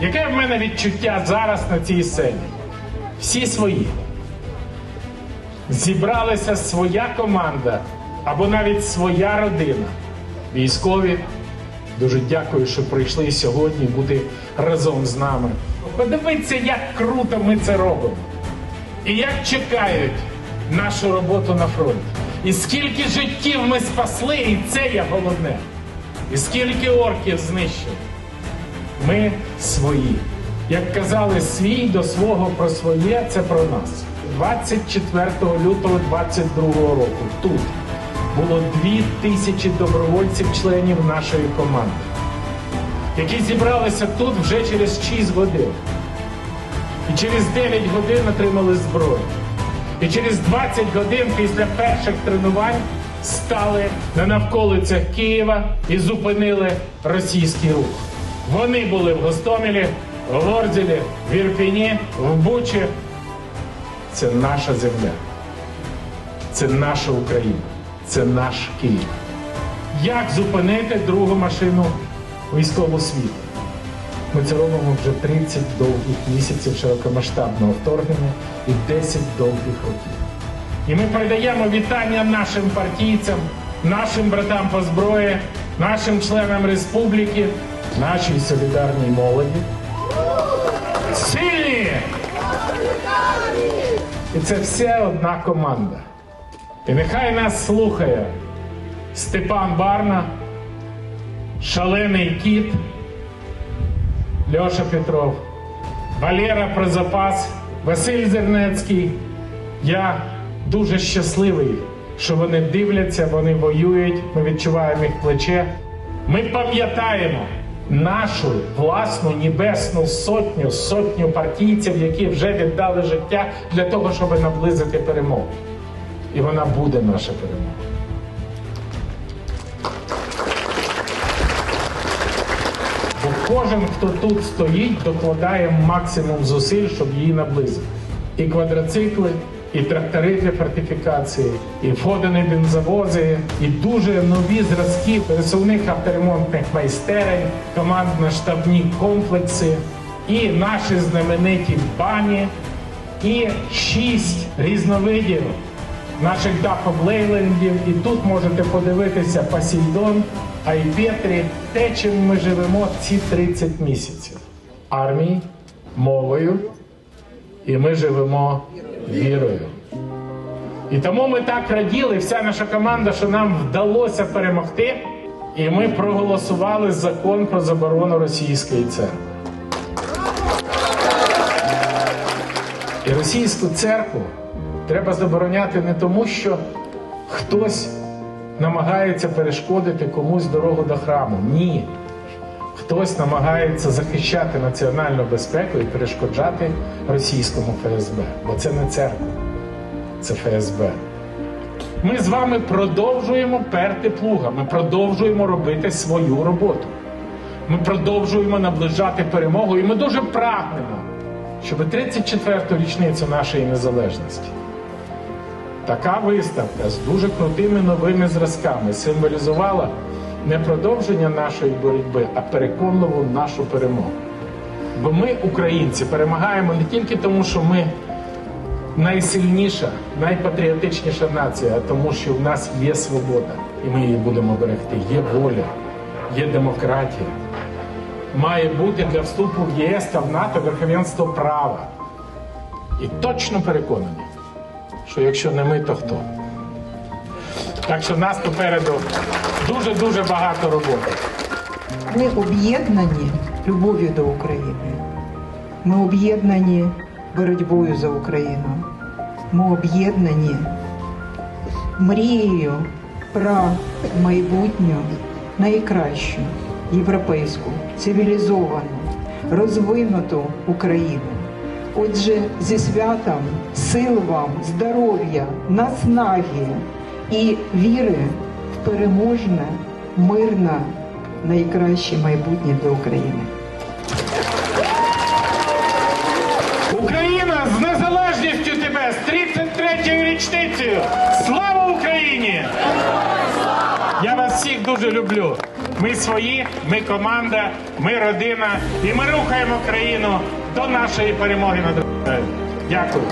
Яке в мене відчуття зараз на цій сцені? Всі свої. Зібралася своя команда або навіть своя родина. Військові, дуже дякую, що прийшли сьогодні бути разом з нами. Подивіться, як круто ми це робимо. І як чекають нашу роботу на фронті. І скільки життів ми спасли, і це є головне. І скільки орків знищили. Ми свої. Як казали, свій до свого про своє це про нас. 24 лютого 22 року тут було дві тисячі добровольців-членів нашої команди, які зібралися тут вже через 6 годин. І через 9 годин отримали зброю. І через 20 годин після перших тренувань стали на навколицях Києва і зупинили російський рух. Вони були в Гостомелі, в Ворзелі, в Ірпіні, в Бучі. Це наша земля. Це наша Україна. Це наш Київ. Як зупинити другу машину військового світу? Ми це робимо вже 30 довгих місяців широкомасштабного вторгнення і 10 довгих років. І ми передаємо вітання нашим партійцям, нашим братам по зброї, нашим членам республіки, нашій солідарній молоді. Сильні! І це все одна команда. І нехай нас слухає Степан Барна, шалений кіт. Льоша Петров, Валера Прозапас, Василь Зернецький. Я дуже щасливий, що вони дивляться, вони воюють. Ми відчуваємо їх плече. Ми пам'ятаємо нашу власну небесну сотню, сотню партійців, які вже віддали життя для того, щоб наблизити перемогу. І вона буде наша перемога. Бо кожен, хто тут стоїть, докладає максимум зусиль, щоб її наблизити. І квадроцикли, і трактори для фортифікації, і входені бензовози, і дуже нові зразки пересувних авторемонтних майстерень, командно-штабні комплекси, і наші знамениті бані, і шість різновидів наших дахоблейлендів. І тут можете подивитися Посейдон, Айпетрі, те, чим ми живемо ці 30 місяців. Армії, мовою, і ми живемо вірою. І тому ми так раділи, вся наша команда, що нам вдалося перемогти, і ми проголосували закон про заборону російської церкви. І російську церкву треба забороняти не тому, що хтось намагається перешкодити комусь дорогу до храму. Ні. Хтось намагається захищати національну безпеку і перешкоджати російському ФСБ. Бо це не церква, це ФСБ. Ми з вами продовжуємо перти плуга, ми продовжуємо робити свою роботу. Ми продовжуємо наближати перемогу, і ми дуже прагнемо, щоб 34-ту річницю нашої незалежності така виставка з дуже крутими новими зразками символізувала не продовження нашої боротьби, а переконливу нашу перемогу. Бо ми, українці, перемагаємо не тільки тому, що ми найсильніша, найпатріотичніша нація, а тому, що в нас є свобода, і ми її будемо берегти. Є воля, є демократія. Має бути для вступу в ЄС та в НАТО верховенство права. І точно переконані, що якщо не ми, то хто? Так що нас попереду дуже-дуже багато роботи. Ми об'єднані любов'ю до України. Ми об'єднані боротьбою за Україну. Ми об'єднані мрією про майбутню найкращу європейську, цивілізовану, розвинуту Україну. Отже, зі святом сил вам, здоров'я, наснаги і віри в переможне, мирне, найкраще майбутнє для України. Україна з незалежністю тебе з 33-ю річницею! Слава Україні! Я вас всіх дуже люблю. Ми свої, ми команда, ми родина, і ми рухаємо країну до нашої перемоги над. Дякую.